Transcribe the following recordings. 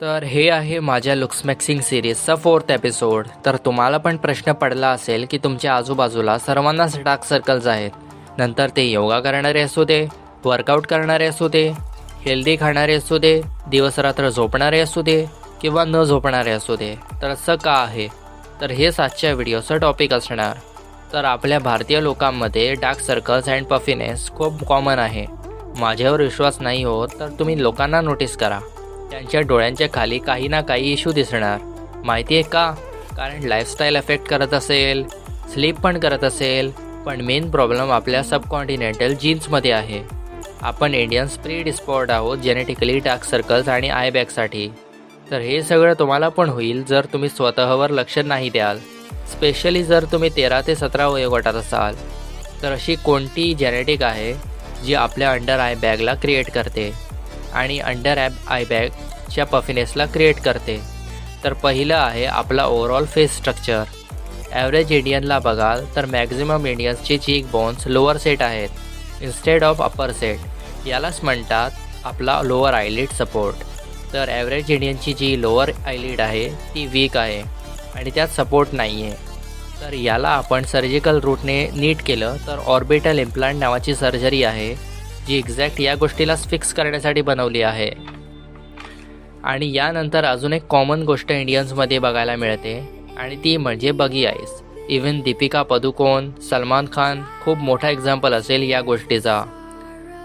तर हे आहे माझ्या लुक्स मॅक्सिंग सिरीजचा फोर्थ एपिसोड तर तुम्हाला पण प्रश्न पडला असेल की तुमच्या आजूबाजूला सर्वांनाच डार्क सर्कल्स आहेत. नंतर ते योगा करणारे असू दे वर्कआउट करणारे असू दे हेल्दी खाणारे असू दे दिवसरात्र झोपणारे असू दे किंवा न झोपणारे असू दे तर असं का आहे? तर हेच आजच्या व्हिडिओचं टॉपिक असणार. तर आपल्या भारतीय लोकांमध्ये डार्क सर्कल्स अँड पफिनेस खूप कॉमन आहे. माझ्यावर विश्वास नाही होत तर तुम्ही लोकांना नोटीस करा. त्यांच्या डोळ्यांच्या खाली काही ना काही इश्यू दिसणार. माहिती आहे का? कारण लाईफस्टाईल अफेक्ट करत असेल स्लीप पण करत असेल पण मेन प्रॉब्लेम आपल्या सबकॉन्टिनेंटल जीन्समध्ये आहे. आपण इंडियन्स प्री डिस्पॉर्ड आहोत जेनेटिकली डार्क सर्कल्स आणि आय बॅगसाठी तर हे सगळं तुम्हाला पण होईल जर तुम्ही स्वतःवर लक्ष नाही द्याल. स्पेशली जर तुम्ही तेरा ते सतरा वयोगटात असाल. तर अशी कोणती जेनेटिक आहे जी आपल्या अंडर आय बॅगला क्रिएट करते? आणि अंडर ॲब आय बॅगच्या पफिनेसला क्रिएट करते. तर पहिलं आहे आपला ओव्हरऑल फेस स्ट्रक्चर ॲव्हरेज इंडियनला बघाल तर मॅक्झिमम इंडियन्सचे चीक बोन्स लोअर सेट आहेत इन्स्टेड ऑफ अपर सेट यालाच म्हणतात आपला लोअर आयलिड सपोर्ट तर ॲव्हरेज इंडियनची जी लोअर आयलिड आहे ती वीक आहे आणि त्यात सपोर्ट नाही आहे तर याला आपण सर्जिकल रूटने नीट केलं तर ऑर्बिटल इम्प्लांट नावाची सर्जरी आहे. जी एक्झॅक्ट या गोष्टीलाच फिक्स करण्यासाठी बनवली आहे. आणि यानंतर अजून एक कॉमन गोष्ट इंडियन्समध्ये बघायला मिळते आणि ती म्हणजे baggy eyes. Even Deepika Padukone Salman Khan खूप मोठा एक्झाम्पल असेल या गोष्टीचा.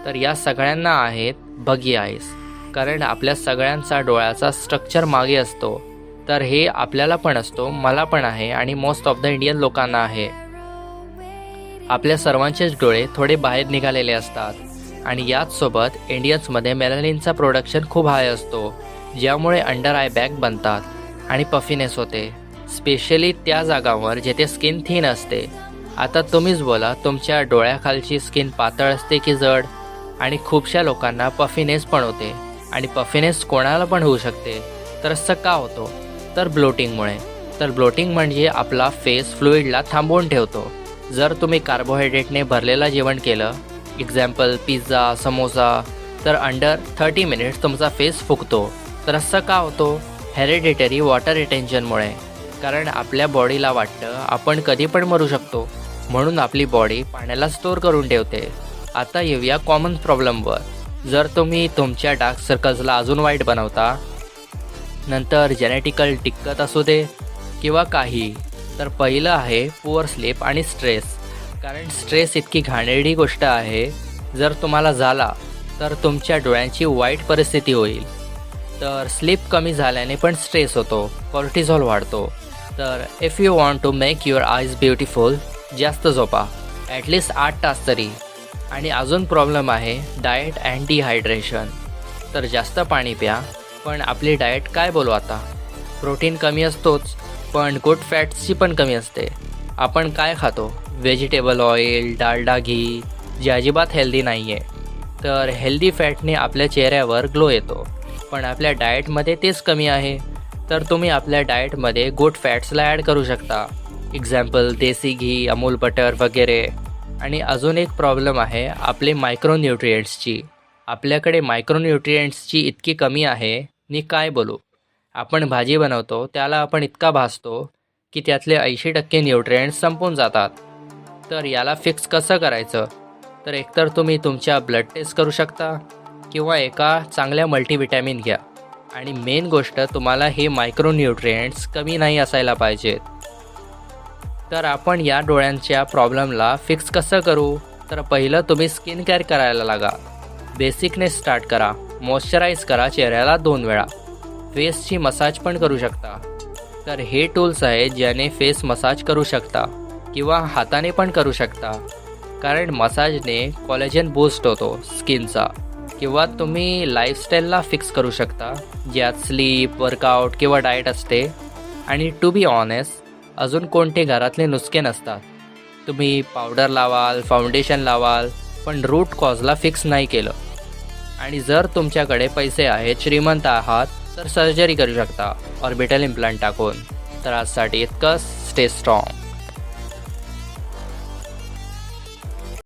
तर या सगळ्यांना आहेत बगी आईस. कारण आपल्या सगळ्यांचा डोळ्याचा स्ट्रक्चर मागे असतो. तर हे आपल्याला पण असतो मला पण आहे आणि मोस्ट ऑफ द इंडियन लोकांना आहे. आपल्या सर्वांचेच डोळे थोडे बाहेर निघालेले असतात. आणि याचसोबत इंडियन्समध्ये मेलानिनचा प्रोडक्शन खूप हाय असतो ज्यामुळे अंडर आय बॅग बनतात आणि पफिनेस होते. स्पेशली त्या जागांवर जेथे स्किन थीन असते. आता तुम्हीच बोला तुमच्या डोळ्याखालची स्किन पातळ असते की जड? आणि खूपशा लोकांना पफिनेस पण होते. आणि पफिनेस कोणाला पण होऊ शकते. तर असं का होतो. तर ब्लोटिंगमुळे तर ब्लोटिंग म्हणजे आपला फेस फ्लुईडला थांबवून ठेवतो. जर तुम्ही कार्बोहायड्रेटने भरलेलं जेवण केलं एक्झाम्पल पिझ्झा समोसा तर अंडर थर्टी मिनिट्स तुमचा फेस फुगतो. तर असं का होतो? हेरिडिटरी वॉटर रिटेन्शनमुळे कारण आपल्या बॉडीला वाटतं आपण कधी पण मरू शकतो. म्हणून आपली बॉडी पाण्याला स्टोअर करून ठेवते. आता येऊया कॉमन प्रॉब्लेमवर जर तुम्ही तुमच्या डार्क सर्कल्सला अजून वाईट बनवता नंतर जेनेटिकल दिक्कत असू दे किंवा काही तर पहिलं आहे पुअर स्लीप आणि स्ट्रेस कारण स्ट्रेस इतकी घाणेरडी गोष्ट आहे. जर तुम्हाला झाला तर तुमच्या डोळ्यांची वाईट परिस्थिती होईल. तर स्लीप कमी झाल्याने पण स्ट्रेस होतो कॉर्टिझॉल वाढतो. तर if you want to make your eyes beautiful जास्त झोपा. ॲटलिस्ट आठ तास तरी. आणि अजून प्रॉब्लेम आहे डाएट अँड डिहायड्रेशन तर जास्त पाणी प्या. पण आपली डाएट काय बोलू आता? प्रोटीन कमी असतोच पण गुड फॅट्सची पण कमी असते. आपण काय खातो? व्हेजिटेबल ऑइल डालडा घी जे अजिबात हेल्दी नाही आहे तर हेल्दी फॅटने आपल्या चेहऱ्यावर ग्लो येतो. पण आपल्या डाएटमध्ये तेच कमी आहे. तर तुम्ही आपल्या डाएटमध्ये गुड फॅट्सला ॲड करू शकता. एक्झाम्पल देसी घी अमूल बटर वगैरे. आणि अजून एक प्रॉब्लेम आहे आपले मायक्रोन्युट्रियंट्सची आपल्याकडे मायक्रोन्युट्रियंट्सची इतकी कमी आहे मी काय बोलू? आपण भाजी बनवतो त्याला आपण इतका भासतो की त्यातले ऐंशी टक्के न्यूट्रियंट्स संपून जातात. तर याला फिक्स कसं करायचं? तर एकतर तुम्ही तुमच्या ब्लड टेस्ट करू शकता किंवा एका चांगल्या मल्टीविटॅमिन घ्या. आणि मेन गोष्ट तुम्हाला हे मायक्रोन्युट्रियंट्स कमी नाही असायला पाहिजेत. तर आपण या डोळ्यांच्या प्रॉब्लेमला फिक्स कसं करू? तर पहिलं तुम्ही स्किन केअर करायला लागा. बेसिकने स्टार्ट करा. मॉइश्चराईज करा चेहऱ्याला दोन वेळा. फेसची मसाज पण करू शकता. तर हे टूल्स आहेत ज्याने फेस मसाज करू शकता. किंवा हाताने पण करू शकता. कारण मसाजने कॉलेजन बूस्ट होतो स्किनचा किंवा तुम्ही लाईफस्टाईलला फिक्स करू शकता ज्यात स्लीप वर्कआउट किंवा डाएट असते. आणि टू बी ऑनेस्ट अजून कोणते घरातले नुसके नसतात. तुम्ही पावडर लावाल फाउंडेशन लावाल पण रूट कॉजला फिक्स नाही केलं. आणि जर तुमच्याकडे पैसे आहेत श्रीमंत आहात तर सर्जरी करू शकता ऑर्बिटल इम्प्लांट टाकून. तर आजसाठी इतकंच. Stay strong